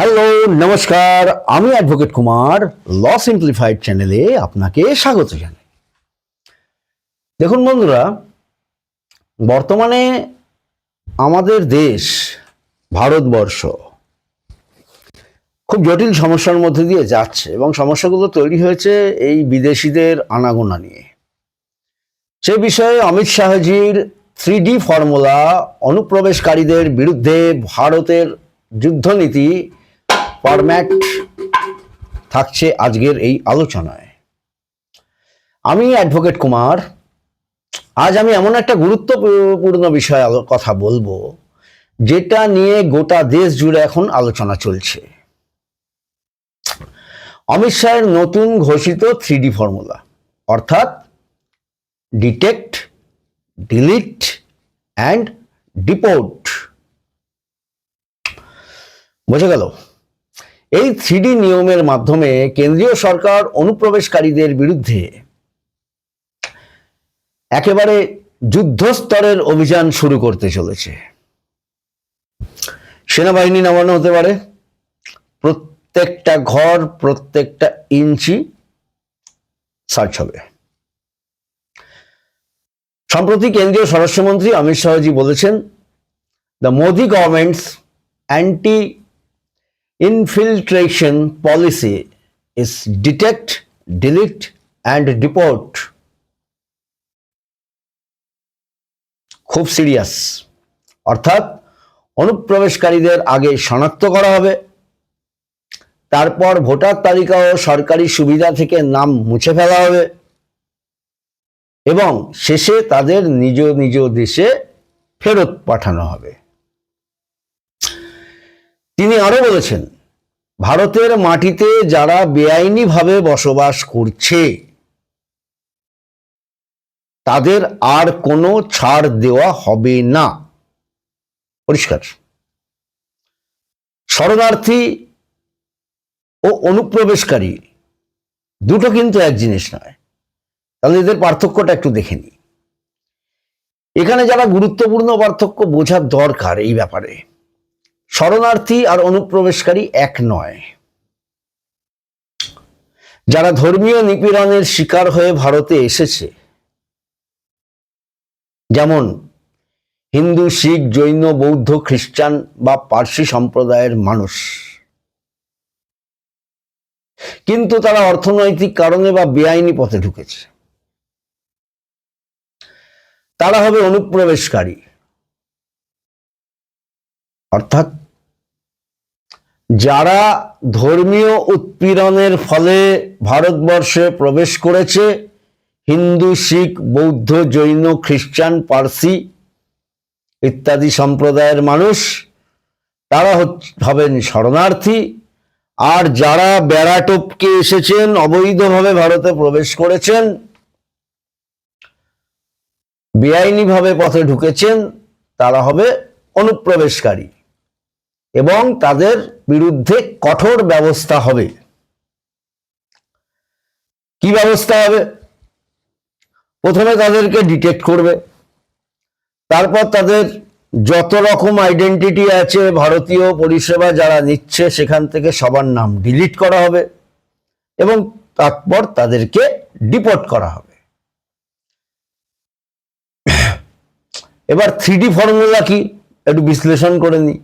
Hello, নমস্কার। আমি advocate Kumar ল simplified চ্যানেলে আপনাকে স্বাগত জানাই। দেখুন বন্ধুরা, বর্তমানে আমাদের দেশ, ভারতবর্ষ, খুব জটিল সমস্যার মধ্যে দিয়ে যাচ্ছে এবং সমস্যাগুলো তৈরি হয়েছে এই বিদেশিদের আনাগোনা নিয়ে। সে বিষয়ে অমিত শাহজির থ্রি ডি ফর্মুলা অনুপ্রবেশকারীদের বিরুদ্ধে ভারতের যুদ্ধনীতি ফরম্যাট থাকছে আজকের এই আলোচনায়। আমি অ্যাডভোকেট কুমার। আজ আমি এমন একটা গুরুত্বপূর্ণ বিষয়ে কথা বলব, যেটা নিয়ে গোটা দেশ জুড়ে এখন আলোচনা চলছে। অমিত শাহের নতুন ঘোষিত থ্রি ডি ফর্মুলা অর্থাৎ ডিটেক্ট ডিলিট অ্যান্ড ডিপোর্ট বোঝা গেল? এই থ্রিডি নিয়মের মাধ্যমে কেন্দ্রীয় সরকার অনুপ্রবেশকারীদের বিরুদ্ধে একেবারে যুদ্ধস্তরের অভিযান শুরু করতে চলেছে। সেনাবাহিনী নামানো হতে পারে। প্রত্যেকটা ঘর, প্রত্যেকটা ইঞ্চি সার্চ হবে। সম্প্রতি কেন্দ্রীয় স্বরাষ্ট্রমন্ত্রী অমিত শাহজি বলেছেন the Modi government's anti infiltration policy is detect, delete, and deport. খুব সিরিয়াস অর্থাৎ অনুপ্রবেশকারীদের আগে শনাক্ত করা হবে। তারপর ভোটার তালিকা ও সরকারি সুবিধা থেকে নাম মুছে ফেলা হবে। এবং শেষে তাদের নিজ নিজ দেশে ফেরত পাঠানো হবে। তিনি আরও বলেছেন, ভারতের মাটিতে যারা বেআইনিভাবে বসবাস করছে, তাদের আর কোনো ছাড় দেওয়া হবে না। পরিষ্কার। শরণার্থী ও অনুপ্রবেশকারী দুটো কিন্তু এক জিনিস নয়। তাহলে এদের পার্থক্যটা একটু দেখে নিই। এখানে যারা গুরুত্বপূর্ণ পার্থক্য বোঝার দরকার এই ব্যাপারে শরণার্থী আর অনুপ্রবেশকারী এক নয়। যারা ধর্মীয় নিপীড়নের শিকার হয়ে ভারতে এসেছে, যেমন হিন্দু, শিখ, জৈন, বৌদ্ধ, খ্রিস্টান বা পার্সি সম্প্রদায়ের মানুষ। কিন্তু তারা অর্থনৈতিক কারণে বা বেআইনি পথে ঢুকেছে। তারা হবে অনুপ্রবেশকারী। অর্থাৎ যারা ধর্মীয় উৎপীড়নের ফলে ভারতবর্ষে প্রবেশ করেছে, হিন্দু, শিখ, বৌদ্ধ, জৈন, খ্রিস্টান, পার্সি ইত্যাদি সম্প্রদায়ের মানুষ, তারা হবেন শরণার্থী। আর যারা বেড়া টপকে এসেছেন, অবৈধভাবে ভারতে প্রবেশ করেছেন, বেআইনিভাবে পথে ঢুকেছেন, তারা হবে অনুপ্রবেশকারী। এবং তাদের বিরুদ্ধে কঠোর ব্যবস্থা হবে। কি ব্যবস্থা হবে? প্রথমে তাদেরকে ডিটেক্ট করবে। তারপর তাদের যত রকম আইডেন্টিটি আছে, ভারতীয় পরিষেবা যারা নিচ্ছে, সেখান থেকে সবার নাম ডিলিট করা হবে এবং তারপর তাদেরকে ডিপোর্ট করা হবে। এবার থ্রি ফর্মুলা কি? একটু বিশ্লেষণ করে নিই।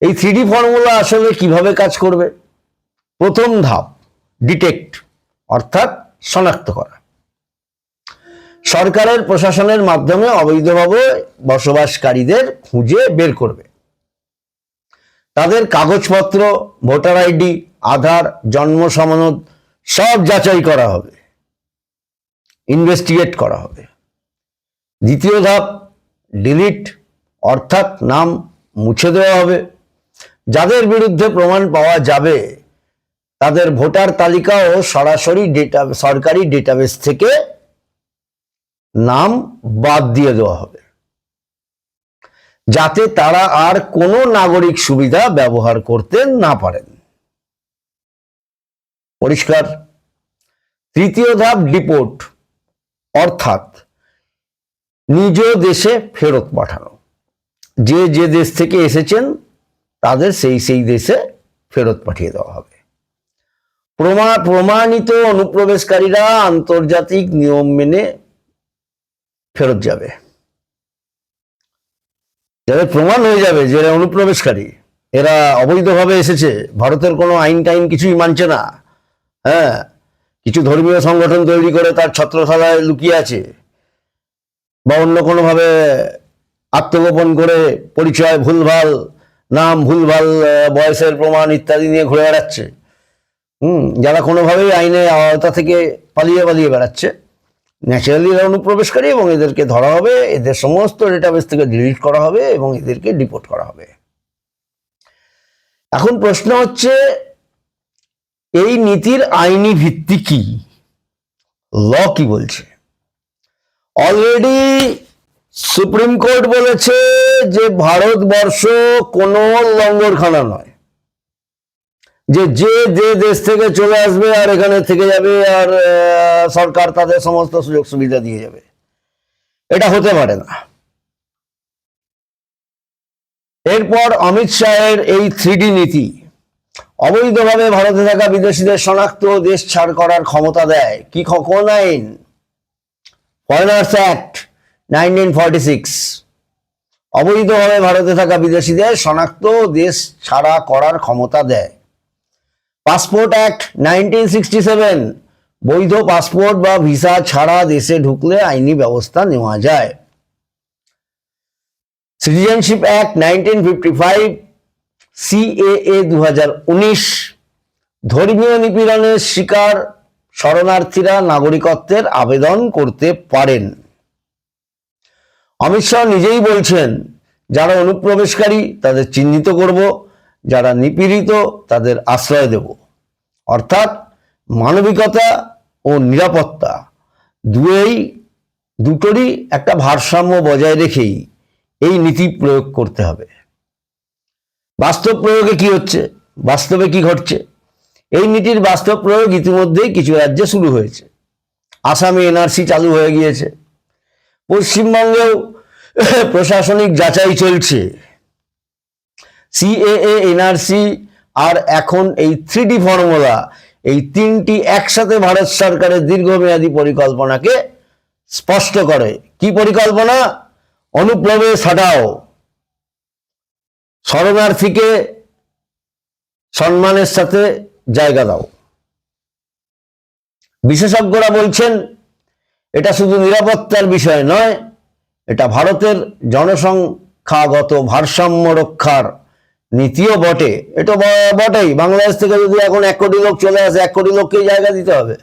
এই থ্রি ফর্মুলা আসলে কীভাবে কাজ করবে? প্রথম ধাপ ডিটেক্ট অর্থাৎ শনাক্ত করা। সরকারের, প্রশাসনের মাধ্যমে অবৈধভাবে বসবাসকারীদের খুঁজে বের করবে। তাদের কাগজপত্র, ভোটার আইডি, আধার, জন্ম সমানত সব যাচাই করা হবে। ইনভেস্টিগেট করা হবে। দ্বিতীয় ধাপ ডিলিট অর্থাৎ নাম মুছে দেওয়া হবে। যাদের বিরুদ্ধে প্রমাণ পাওয়া যাবে, তাদের ভোটার তালিকা ও সরাসরি ডেটা, সরকারি ডেটাবেস থেকে নাম বাদ দিয়ে দেওয়া হবে। যাতে তারা আর কোনো নাগরিক সুবিধা ব্যবহার করতে না পারেন। পরিষ্কার। তৃতীয় ধাপ ডিপোর্ট, অর্থাৎ নিজ দেশে ফেরত পাঠানো। যে যে দেশ থেকে এসেছেন তাদের সেই সেই দেশে ফেরত পাঠিয়ে দেওয়া হবে। প্রমা, প্রমাণিত অনুপ্রবেশকারীরা আন্তর্জাতিক নিয়ম মেনে ফেরত যাবে। যাদের প্রমাণ হয়ে যাবে যে এরা অনুপ্রবেশকারী, এরা অবৈধভাবে এসেছে, ভারতের কোনো আইন টাইন কিছুই মানছে না হ্যাঁ? কিছু ধর্মীয় সংগঠন তৈরি করে তার ছত্রশালায় লুকিয়ে আছে, বা অন্য কোনোভাবে আত্মগোপন করে পরিচয় ভুলভাল নাম, ভুলভাল বয়সের প্রমাণ ইত্যাদি নিয়ে ঘুরে বেড়াচ্ছে। হুম, যারা কোনোভাবেই আইনের আওতা থেকে পালিয়ে পালিয়ে বেড়াচ্ছে, ন্যাচারালি এরা অনুপ্রবেশকারী এবং এদেরকে ধরা হবে, এদের সমস্ত ডেটাবেস থেকে ডিলিট করা হবে এবং এদেরকে ডিপোর্ট করা হবে। এখন প্রশ্ন হচ্ছে, এই নীতির আইনি ভিত্তি কি? ল কি বলছে? অলরেডি সুপ্রিম কোর্ট বলেছে যে ভারতবর্ষ কোনো লঙ্গরখানা নয়। যে যে যে দেশ থেকে চলে আসবে আর এখানে থেকে যাবে আর সরকার তাদের সমস্ত সুযোগ সুবিধা দিয়ে যাবে। এটা হতে পারে না। এরপর অমিত শাহের এই থ্রিডি নীতি। অবৈধভাবে ভারতে থাকা বিদেশিদের শনাক্ত দেশ ছাড় করার ক্ষমতা দেয়। কি কোন আইন? Foreigners act. Nineteen forty six. অবৈধভাবে ভারতে থাকা বিদেশিদের শনাক্ত দেশ ছাড়া করার ক্ষমতা দেয়। Passport act nineteen sixty seven. বৈধ পাসপোর্ট বা ভিসা ছাড়া দেশে ঢুকলে আইনি ব্যবস্থা নেওয়া যায়। Citizenship act nineteen fifty five, CAA দু উনিশ। ধর্মীয় নিপীড়নের শিকার শরণার্থীরা নাগরিকত্বের আবেদন করতে পারেন। অমিত শাহ নিজেই বলছেন, যারা অনুপ্রবেশকারী তাদের চিহ্নিত করব, যারা নিপীড়িত তাদের আশ্রয় দেব। অর্থাৎ মানবিকতা ও নিরাপত্তা দুয়েই, দুটোরই একটা ভারসাম্য বজায় রেখেই এই নীতি প্রয়োগ করতে হবে। বাস্তব প্রয়োগে কি হচ্ছে? বাস্তবে কি ঘটছে? এই নীতির বাস্তব প্রয়োগ ইতিমধ্যেই কিছু রাজ্যে শুরু হয়েছে। আসামে এনআরসি চালু হয়ে গিয়েছে। পশ্চিমবঙ্গেও প্রশাসনিক যাচাই চলছে। সিএএ এনআরসি আর এখন এই থ্রিডি ফর্মুলা এই তিনটি একসাথে ভারত সরকারের দীর্ঘমেয়াদী পরিকল্পনাকে স্পষ্ট করে। কি পরিকল্পনা? অনুপ্রবেশ হটাও। শরণার্থীকে সম্মানের সাথে জায়গা দাও। বিশেষজ্ঞরা বলছেন এটা শুধু নিরাপত্তার বিষয় নয়, এটা ভারতের জনসংখ্যাগত ভারসাম্য রক্ষার নীতিও বটে। এটা বটেই। বাংলাদেশ থেকে যদি এখন এক কোটি লোক চলে আসে, এক কোটি লোককেই জায়গা দিতে হবে।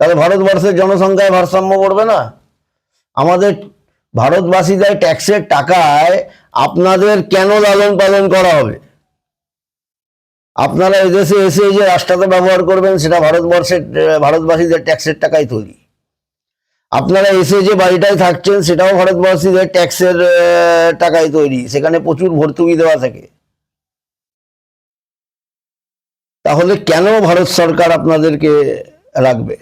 তাহলে ভারতবর্ষের জনসংখ্যায় ভারসাম্য পড়বে না? আমাদের ভারতবাসীদের ট্যাক্সের টাকায় আপনাদের কেন লালন পালন করা হবে? আপনারা এদেশে এসে যে রাস্তাতে ব্যবহার করবেন, সেটা ভারতবর্ষের, ভারতবাসীদের ট্যাক্সের টাকাই তৈরি আপনারা এসে যে বাড়িটায় থাকছেন, সেটাও ভারতবাসীদের ট্যাক্সের টাকায় তৈরি। সেখানে প্রচুর ভর্তুকি দেওয়া থাকে। তাহলে কেন ভারত সরকার আপনাদেরকে রাখবে?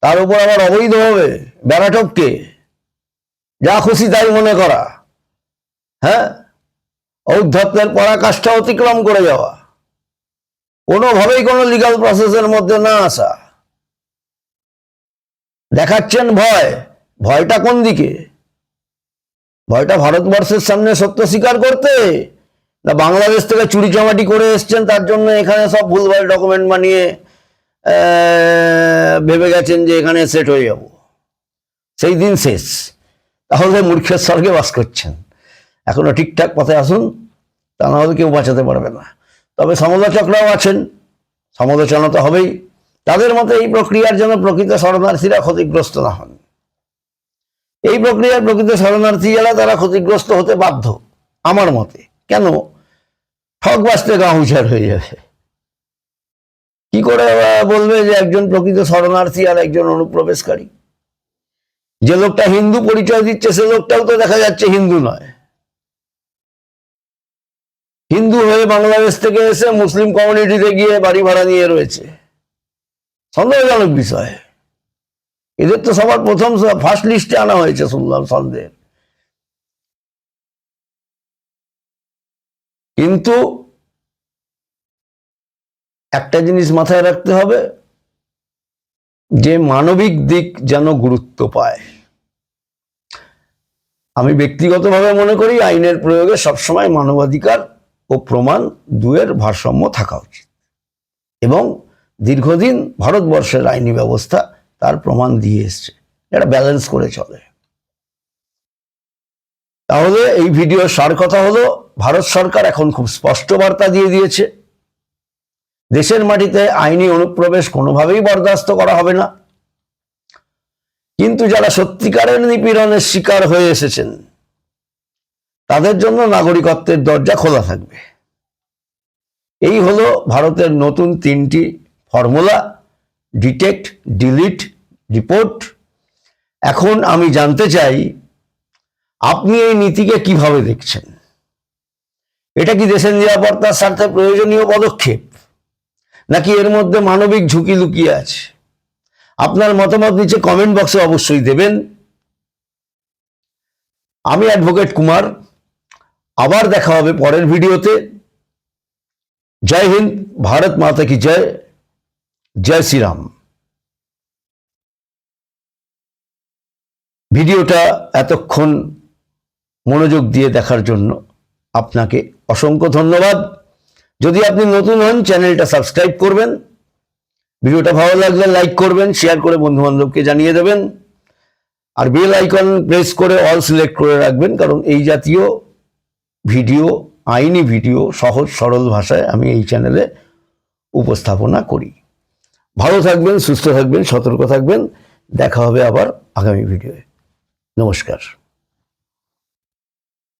তার উপর আবার অবৈধ হবে? বেড়াটপকে যা খুশি তাই মনে করা। হ্যাঁ? ঔদ্ধত্যের পরাকাষ্ঠা অতিক্রম করে যাওয়া। কোনোভাবেই কোনো লিগাল প্রসেসের মধ্যে না আসা। দেখাচ্ছেন ভয়। ভয়টা কোন দিকে? ভয়টা ভারতবর্ষের সামনে সত্য স্বীকার করতে? না বাংলাদেশ থেকে চুরি চামাটি করে এসছেন, তার জন্য এখানে সব ভুলভাল ডকুমেন্ট বানিয়ে ভেবে গেছেন যে এখানে সেট হয়ে যাব। সেই দিন শেষ। তাহলে মূর্খের স্বর্গে বাস করছেন। এখনও ঠিকঠাক পথে আসুন, তা না হলে কেউ বাঁচাতে পারবে না। তবে সমালোচকরাও আছেন। সমালোচনা তো হবেই। তাদের মতে এই প্রক্রিয়ার জন্য প্রকৃত শরণার্থীরা ক্ষতিগ্রস্ত না হন। এই প্রক্রিয়ার প্রকৃত শরণার্থী যারা তারা ক্ষতিগ্রস্ত হতে বাধ্য, আমার মতে। কেন? ঠক বাঁচতে গা উচার হয়ে যাবে। কি করে বলবে যে একজন প্রকৃত শরণার্থী আর একজন অনুপ্রবেশকারী? যে লোকটা হিন্দু পরিচয় দিচ্ছে, সে লোকটাও তো দেখা যাচ্ছে হিন্দু নয়। হিন্দু হয়ে বাংলাদেশ থেকে এসে মুসলিম কমিউনিটিতে গিয়ে বাড়ি ভাড়া নিয়ে রয়েছে। সন্দেহজনক বিষয়। এদের তো সবার প্রথম ফার্স্ট লিস্টে আনা হয়েছে শুনলাম সন্দেহের কিন্তু একটা জিনিস মাথায় রাখতে হবে, যে মানবিক দিক যেন গুরুত্ব পায়। আমি ব্যক্তিগতভাবে মনে করি আইনের প্রয়োগে সবসময় মানবাধিকার ও প্রমাণ দুয়ের ভারসাম্য থাকা উচিত। এবং দীর্ঘদিন ভারতবর্ষের আইনি ব্যবস্থা তার প্রমাণ দিয়ে এসছে। এটা ব্যালেন্স করে চলে। তাহলে এই ভিডিও সার কথা হলো, ভারত সরকার এখন খুব স্পষ্ট বার্তা দিয়ে দিয়েছে। দেশের মাটিতে আইনি অনুপ্রবেশ কোনোভাবেই বরদাস্ত করা হবে না। কিন্তু যারা সত্যিকারের নিপীড়নের শিকার হয়ে এসেছেন, তাদের জন্য নাগরিকত্বের দরজা খোলা থাকবে। এই হলো ভারতের নতুন তিনটি ফর্মুলা ডিটেক্ট ডিলিট রিপোর্ট এখন আমি জানতে চাই, আপনি এই নীতিকে কীভাবে দেখছেন? এটা কি দেশের নিরাপত্তার স্বার্থে প্রয়োজনীয় পদক্ষেপ? নাকি এর মধ্যে মানবিক ঝুঁকি লুকিয়ে আছে? আপনার মতামত নিচে কমেন্ট বক্সে অবশ্যই দেবেন। আমি অ্যাডভোকেট কুমার। আবার দেখা হবে পরের ভিডিওতে জয় হিন্দ, ভারত মাতা কি জয়। জয় শ্রীরাম। ভিডিওটা এতক্ষণ মনোযোগ দিয়ে দেখার জন্য আপনাকে অসংখ্য ধন্যবাদ। যদি আপনি নতুন হন, চ্যানেলটা সাবস্ক্রাইব করবেন। ভিডিওটা ভালো লাগলে লাইক করবেন, শেয়ার করে বন্ধু বান্ধবকে জানিয়ে দেবেন। আর বেল আইকন প্রেস করে অল সিলেক্ট করে রাখবেন, কারণ এই জাতীয় ভিডিও, আইনি ভিডিও সহজ সরল ভাষায় আমি এই চ্যানেলে উপস্থাপনা করি। ভালো থাকবেন সুস্থ থাকবেন সতর্ক থাকবেন। দেখা হবে আবার আগামী ভিডিওয়ে। নমস্কার।